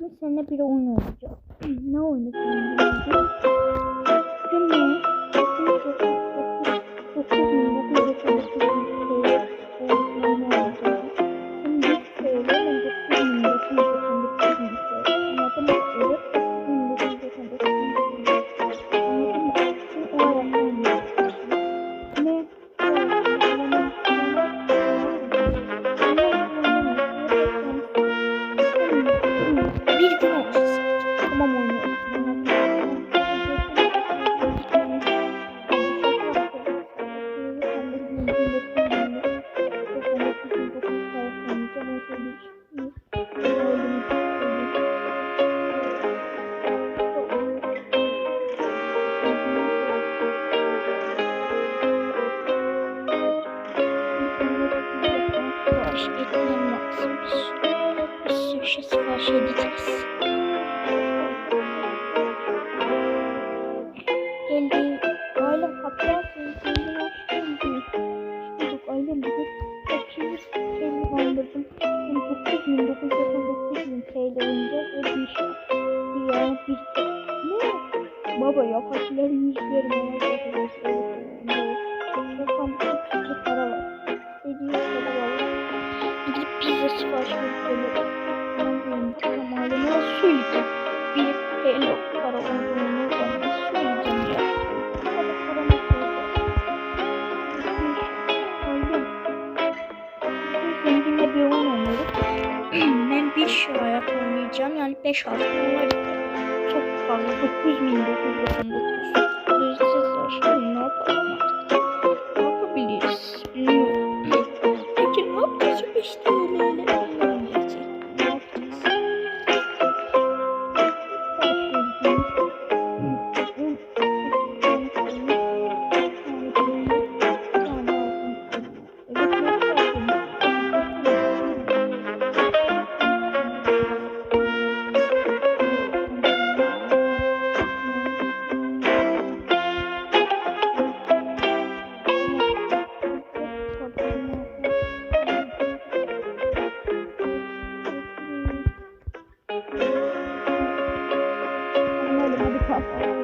Bugün seninle bir oyun oynayacağız. ne oyunu oynayacağız? Bugün ne? Bir şey sipariş edeceğiz. geldi. Ailem seslendi. Hoş geldin. Hoş bulduk ailem. Bugün 800 TL bandırdım. 9000, 999 TL oynayacağız ve bir şey. Bir yani bir Ne? Baba ya kaçları yüzlerim. Bakalım çok küçük para var. Var. Gidip pizza sipariş verip Tamam nasıl söyleyeceğim? Bir TL para olduğunu nasıl söyleyeceğim ya? Hadi paramı koydum. Zenginle bir oyun oynuyoruz. ben bir hayat oynayacağım. Yani 5 artı var. Çok fazla. 9999. helpful.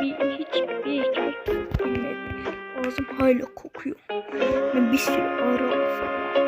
Bir hiçbir ekmek girmedi. Ağzım hala kokuyor. Ben bir sürü ara